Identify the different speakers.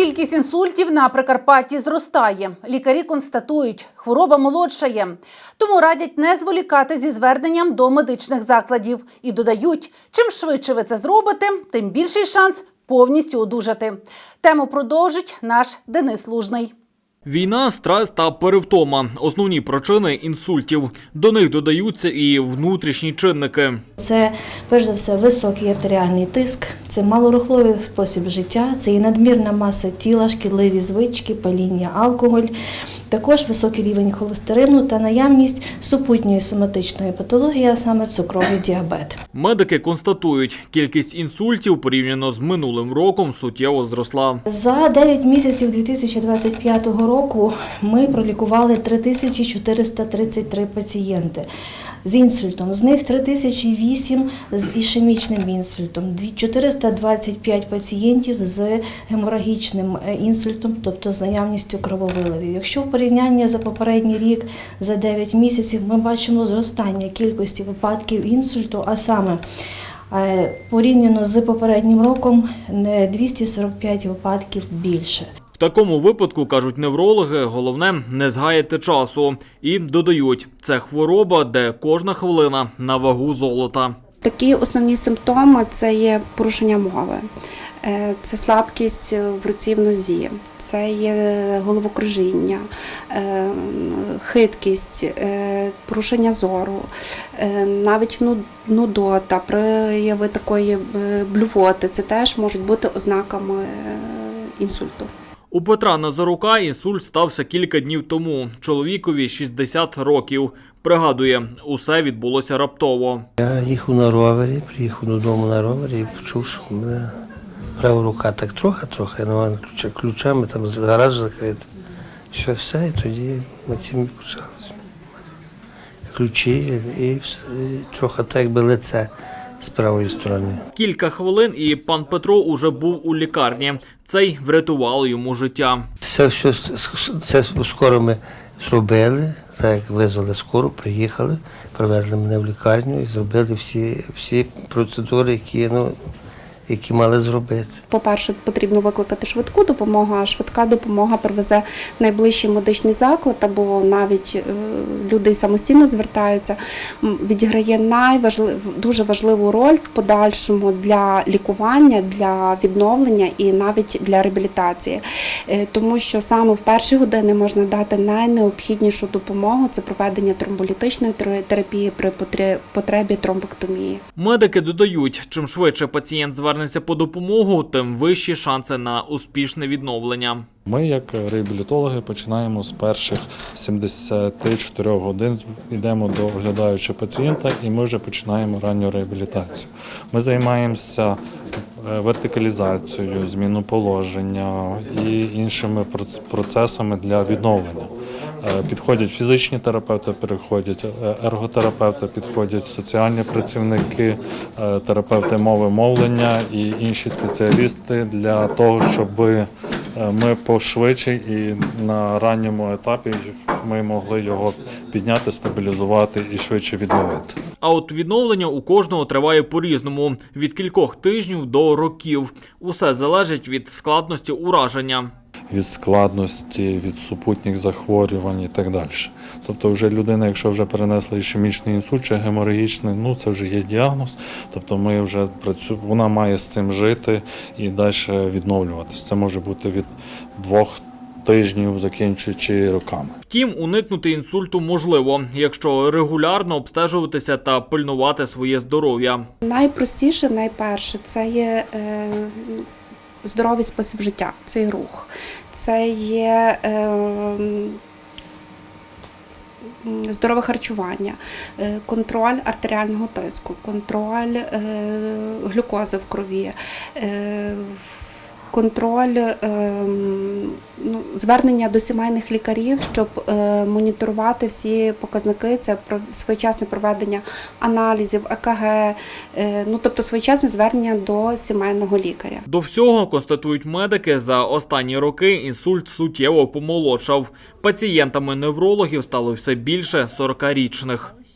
Speaker 1: Кількість інсультів на Прикарпатті зростає. Лікарі констатують, хвороба молодшає. Тому радять не зволікати зі зверненням до медичних закладів і додають, чим швидше ви це зробите, тим більший шанс повністю одужати. Тему продовжить наш Денис Лужний.
Speaker 2: Війна, стрес та перевтома основні причини інсультів. До них додаються і внутрішні чинники.
Speaker 3: Це перш за все високий артеріальний тиск, це малорухливий спосіб життя, це і надмірна маса тіла, шкідливі звички, паління, алкоголь, також високий рівень холестерину та наявність супутньої соматичної патології, а саме цукровий діабет.
Speaker 2: Медики констатують, кількість інсультів порівняно з минулим роком суттєво зросла.
Speaker 3: За 9 місяців 2025 року ми пролікували 3433 пацієнти з інсультом. З них 3008 з ішемічним інсультом, дві- 425 пацієнтів з геморагічним е, інсультом, тобто з наявністю крововиливів. Якщо в порівнянні за попередній рік за 9 місяців ми бачимо зростання кількості випадків інсульту, а саме Е, Порівняно з попереднім роком не 245 випадків більше.
Speaker 2: Такому випадку кажуть неврологи, головне не згаяти часу і додають, це хвороба, де кожна хвилина на вагу золота.
Speaker 4: Такі основні симптоми це є порушення мови, е, це слабкість в руці в нозі, це є головокружіння, е, хиткість, е, порушення зору, навіть ну- нудота, прояви такої блювоти. Це теж можуть бути ознаками інсульту.
Speaker 2: У Петра Назарука інсульт стався кілька днів тому. Чоловікові 60 років. Пригадує, усе відбулося раптово.
Speaker 5: Я їхав на ровері, приїхав додому на ровері і почув, що в мене права рука так трохи-трохи, ну, ключа, ключами там гараж закритий. Що все, і тоді ми цим і почалося. Ключі і, все, і трохи так якби лице з правої сторони.
Speaker 2: Кілька хвилин, і пан Петро уже був у лікарні. Це й врятувало йому життя.
Speaker 5: Це все це скоро ми зробили. Так як визвали скору, приїхали, привезли мене в лікарню і зробили всі, всі процедури, які, ну, які мали зробити.
Speaker 4: По-перше, потрібно викликати швидку допомогу, а швидка допомога привезе найближчий медичний заклад, або навіть е, люди самостійно звертаються. Відіграє найважлив, дуже важливу роль в подальшому для лікування, для відновлення і навіть для реабілітації, Е, тому що саме в перші години можна дати найнеобхіднішу допомогу це проведення тромболітичної тер- терапії при потре- потребі тромбектомії.
Speaker 2: Медики додають, чим швидше пацієнт звернеться по допомогу, тим вищі шанси на успішне відновлення.
Speaker 6: Ми, як реабілітологи, починаємо з перших 74 годин. Йдемо до оглядаючого пацієнта, і ми вже починаємо ранню реабілітацію. Ми займаємося е, вертикалізацією, зміну положення і іншими проц- процесами для відновлення. Е, Підходять фізичні терапевти, переходять е, ерготерапевти, підходять соціальні працівники, терапевти мови мовлення і інші спеціалісти для того, щоб е, ми пошвидше і на ранньому етапі ми могли його підняти, стабілізувати і швидше відновити.
Speaker 2: А от відновлення у кожного триває по-різному від кількох тижнів до років. Усе залежить від складності ураження.
Speaker 6: Від складності, від супутніх захворювань і так далі. Тобто, вже людина, якщо вже перенесла ішемічний інсульт чи геморагічний, ну це вже є діагноз. Тобто ми вже працюємо, вона має з цим жити і далі відновлюватися. Це може бути від двох тижнів, закінчуючи роками.
Speaker 2: Втім, уникнути інсульту можливо, якщо регулярно обстежуватися та пильнувати своє здоров'я.
Speaker 4: Найпростіше, найперше, це є е, здоровий спосіб життя, це рух, це є е, здорове харчування, е, контроль артеріального тиску, контроль е, глюкози в крові. Контроль е, ну, звернення до сімейних лікарів, щоб е, моніторувати всі показники. Це своєчасне проведення аналізів, ЕКГ, е, ну тобто своєчасне звернення до сімейного лікаря.
Speaker 2: До всього констатують медики, за останні роки інсульт суттєво помолодшав. Пацієнтами неврологів стало все більше 40-річних.